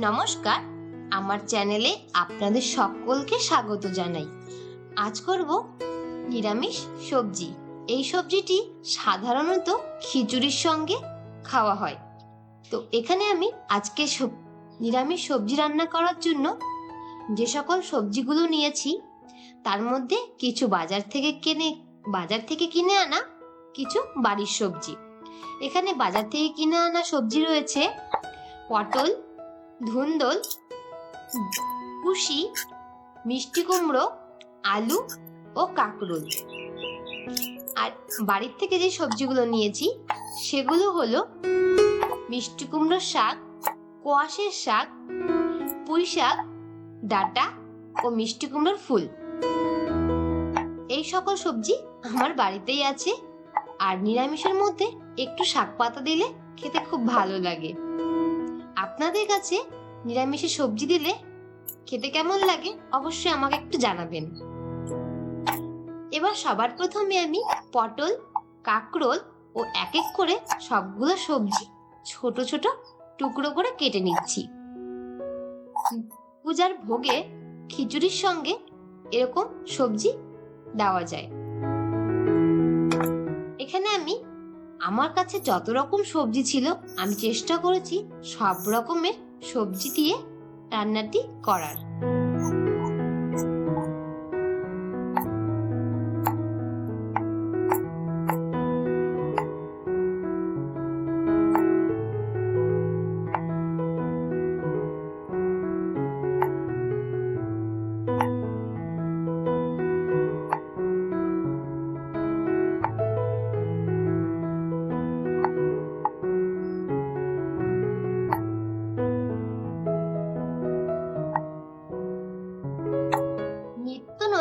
নমস্কার, আমার চ্যানেলে আপনাদের সকলকে স্বাগত জানাই। আজ করব নিরামিষ সবজি। এই সবজিটি সাধারণত খিচুড়ির সঙ্গে খাওয়া হয়। তো এখানে আমি আজকে নিরামিষ সবজি রান্না করার জন্য যে সকল সবজিগুলো নিয়েছি, তার মধ্যে কিছু বাজার থেকে কিনে, বাজার থেকে কিনে আনা কিছু বাড়ির সবজি। এখানে বাজার থেকে কিনে আনা সবজি রয়েছে পটল ধুন্দল, কুশি, মিষ্টি কুমড়ো, আলু ও কাঁকরোল। আর বাড়ির থেকে যে সবজিগুলো নিয়েছি, সেগুলো হলো মিষ্টি কুমড়োর শাক, কোয়াশের শাক, পুঁই শাক, ডাটা ও মিষ্টি কুমড়োর ফুল। এই সকল সবজি আমার বাড়িতেই আছে। আর নিরামিষের মধ্যে একটু শাক পাতা দিলে খেতে খুব ভালো লাগে। আপনাদের কাছে নিরামিষে সবজি দিলে খেতে কেমন লাগে অবশ্যই আমাকে একটু জানাবেন। এবার সবার প্রথমে আমি পটল, কাঁকরোল ও এক এক করে সবগুলো সবজি ছোট ছোট টুকরো করে কেটে নিচ্ছি। পূজার ভোগে খিচুড়ির সঙ্গে এরকম সবজি দেওয়া যায়। এখানে আমি আমার কাছে যত রকম সবজি ছিল, আমি চেষ্টা করেছি সব রকমের সবজি দিয়ে রান্নাটি করার।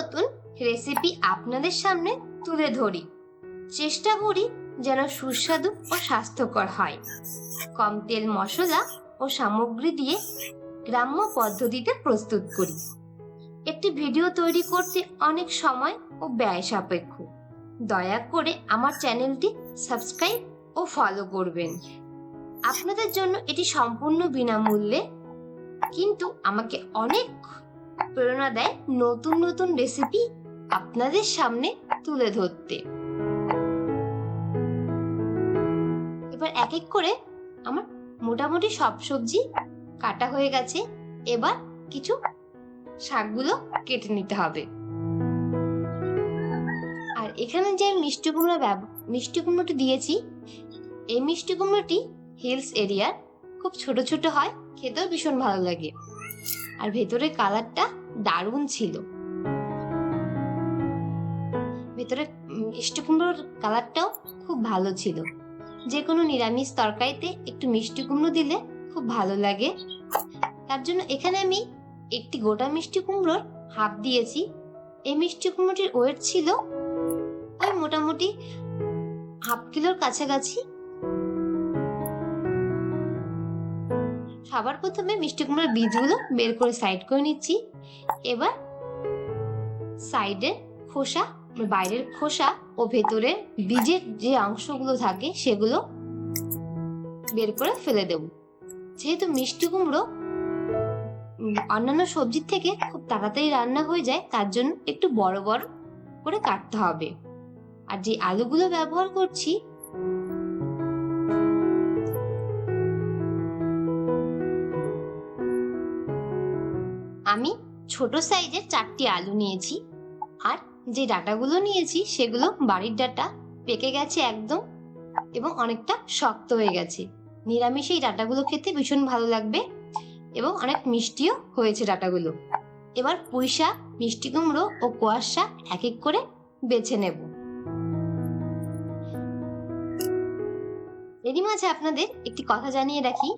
নতুন রেসিপি আপনাদের সামনে তুলে ধরি। চেষ্টা করি যেন সুস্বাদু ও স্বাস্থ্যকর হয়। কম তেল মশলা ও সামগ্রী দিয়ে গ্রাম্য পদ্ধতিতে প্রস্তুত করি। একটি ভিডিও তৈরি করতে অনেক সময় ও ব্যয় সাপেক্ষ। দয়া করে আমার চ্যানেলটি সাবস্ক্রাইব ও ফলো করবেন। আপনাদের জন্য এটি সম্পূর্ণ বিনামূল্যে, কিন্তু আমাকে অনেক প্রেরণা দেয় নতুন নতুন রেসিপি আপনাদের সামনে তুলে ধরতে। এবার এক এক করে আমার মোটামুটি সব সবজি কাটা হয়ে গেছে। এবার কিছু শাকগুলো কেটে নিতে হবে। আর এখানে যে মিষ্টি কুমড়ো মিষ্টি কুমড়োটি দিয়েছি, এই মিষ্টি কুমড়োটি হিলস এরিয়ার, খুব ছোট ছোট হয়, খেতেও ভীষণ ভালো লাগে। আর ভেতরের কালারটা দারুণ ছিল। ভেতরে মিষ্টি কুমড়োর কালারটাও খুব ভালো ছিল। যে কোনো নিরামিষ তরকারিতে একটু মিষ্টি কুমড়ো দিলে খুব ভালো লাগে। তার জন্য এখানে আমি একটি গোটা মিষ্টি কুমড়োর হাফ দিয়েছি। এই মিষ্টি কুমড়োটির ওয়েট ছিল ওই মোটামুটি হাফ কিলোর কাছাকাছি। সবার প্রথমে মিষ্টি কুমড়োর বীজগুলো বের করে সাইড করে নিচ্ছি। এবার সাইডের খোসা বাইরের খোসা ও ভেতরে বীজের যে অংশগুলো থাকে সেগুলো বের করে ফেলে দেব। যেহেতু মিষ্টি কুমড়ো অন্যান্য সবজির থেকে খুব তাড়াতাড়ি রান্না হয়ে যায়, তার জন্য একটু বড় বড় করে কাটতে হবে। আর যে আলুগুলো ব্যবহার করছি ছোট সাইজের চারটি আলু নিয়েছি। আর যে ডাটাগুলো নিয়েছি, সেগুলো বাড়ির ডাটা পেকে গেছে একদম এবং অনেকটা শক্ত হয়ে গেছে। নিরামিষ এই ডাটাগুলো খেতে ভীষণ ভালো লাগবে এবং অনেক মিষ্টিও হয়েছে ডাটাগুলো। এবার পুঁই শাক, মিষ্টি কুমড়ো ও কোয়াশ শাক এক এক করে বেছে নেব। এরই মাঝে আপনাদের একটি কথা জানিয়ে রাখি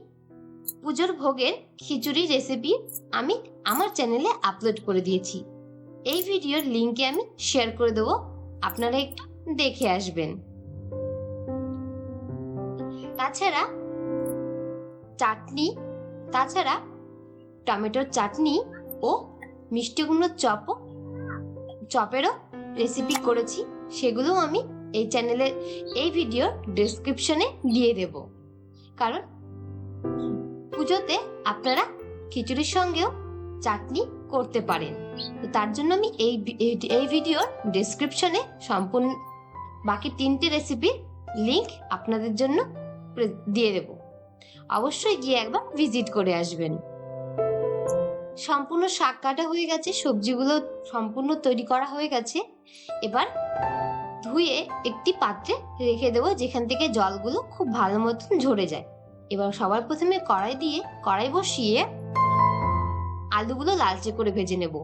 পুজোর ভোগের খিচুড়ি রেসিপি আমি আমার চ্যানেলে আপলোড করে দিয়েছি। এই ভিডিওর লিঙ্কে আমি শেয়ার করে দেবো। আপনারা একটু দেখে আসবেন। তাছাড়া চাটনি, তাছাড়া টমেটোর চাটনি ও মিষ্টি কুমড়োর চপও, চপেরও রেসিপি করেছি। সেগুলো আমি এই চ্যানেলের এই ভিডিওর ডেসক্রিপশনে দিয়ে দেব। কারণ পুজোতে আপনারা খিচুড়ির সঙ্গেও চাটনি করতে পারেন। তো তার জন্য আমি এই এই- ভিডিওর ডেসক্রিপশনে সম্পূর্ণ, বাকি তিনটে রেসিপির লিংক আপনাদের জন্য দিয়ে দেব। অবশ্যই গিয়ে একবার ভিজিট করে আসবেন। সম্পূর্ণ শাক কাটা হয়ে গেছে, সবজিগুলো সম্পূর্ণ তৈরি করা হয়ে গেছে। এবার ধুয়ে একটি পাত্রে রেখে দেবো, যেখান থেকে জলগুলো খুব ভালো মতন ঝরে যায়। এবার সবার প্রথমে কড়াই দিয়ে কড়াই বসিয়ে আলুগুলো লালচে করে ভেজে নেব।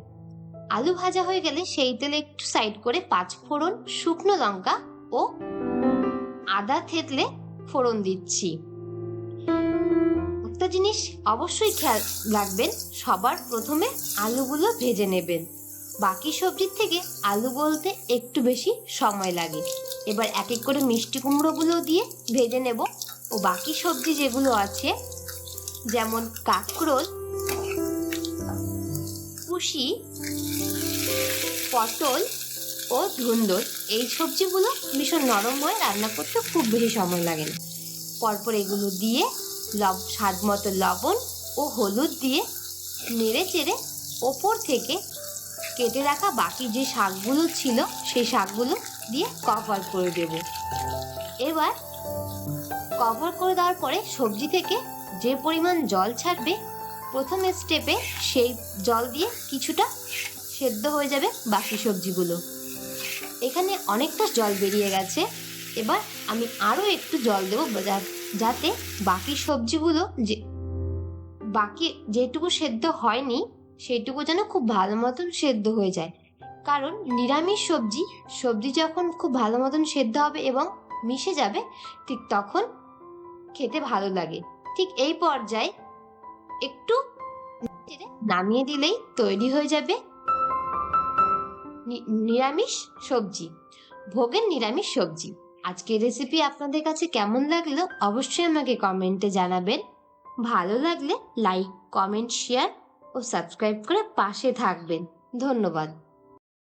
আলু ভাজা হয়ে গেলে সেই তেলে একটু সাইড করে পাঁচ ফোড়ন শুকনো লঙ্কা ও আদা থেতলে ফোড়ন দিচ্ছি। একটা জিনিস অবশ্যই খেয়াল রাখবেন, সবার প্রথমে আলুগুলো ভেজে নেবেন। বাকি সবজির থেকে আলু বলতে একটু বেশি সময় লাগে। এবার এক এক করে মিষ্টি কুমড়োগুলো দিয়ে ভেজে নেব। ও বাকি সবজি যেগুলো আছে, যেমন কাঁকরোল, কুশি, পটল ও ধুন্দল, এই সবজিগুলো ভীষণ নরম হয়ে রান্না করতে খুব বেশি সময় লাগে না। পরপর এগুলো দিয়ে লব স্বাদ মতো লবণ ও হলুদ দিয়ে নেড়ে চেড়ে ওপর থেকে কেটে রাখা বাকি যে শাকগুলো ছিল, সেই শাকগুলো দিয়ে কভার করে দেব। এবার কভার করে দেওয়ার পরে সবজি থেকে যে পরিমাণ জল ছাড়বে, প্রথম স্টেপে সেই জল দিয়ে কিছুটা সেদ্ধ হয়ে যাবে বাকি সবজিগুলো। এখানে অনেকটা জল বেরিয়ে গেছে। এবার আমি আরও একটু জল দেবো যাতে বাকি সবজিগুলো যে বাকি যেটুকু সেদ্ধ হয়নি, সেইটুকু যেন খুব ভালো মতন সেদ্ধ হয়ে যায়। কারণ নিরামিষ সবজি সবজি যখন খুব ভালো মতন সেদ্ধ হবে এবং মিশে যাবে, ঠিক তখন খেতে ভালো লাগে। ঠিক এই পর্যায়ে একটু নামিয়ে দিলেই তৈরি হয়ে যাবে নিরামিষ সবজি, ভোগের নিরামিষ সবজি। আজকের রেসিপি আপনাদের কাছে কেমন লাগল অবশ্যই আমাকে কমেন্টে জানাবেন। ভালো লাগলে লাইক কমেন্ট শেয়ার ও সাবস্ক্রাইব করে পাশে থাকবেন। ধন্যবাদ।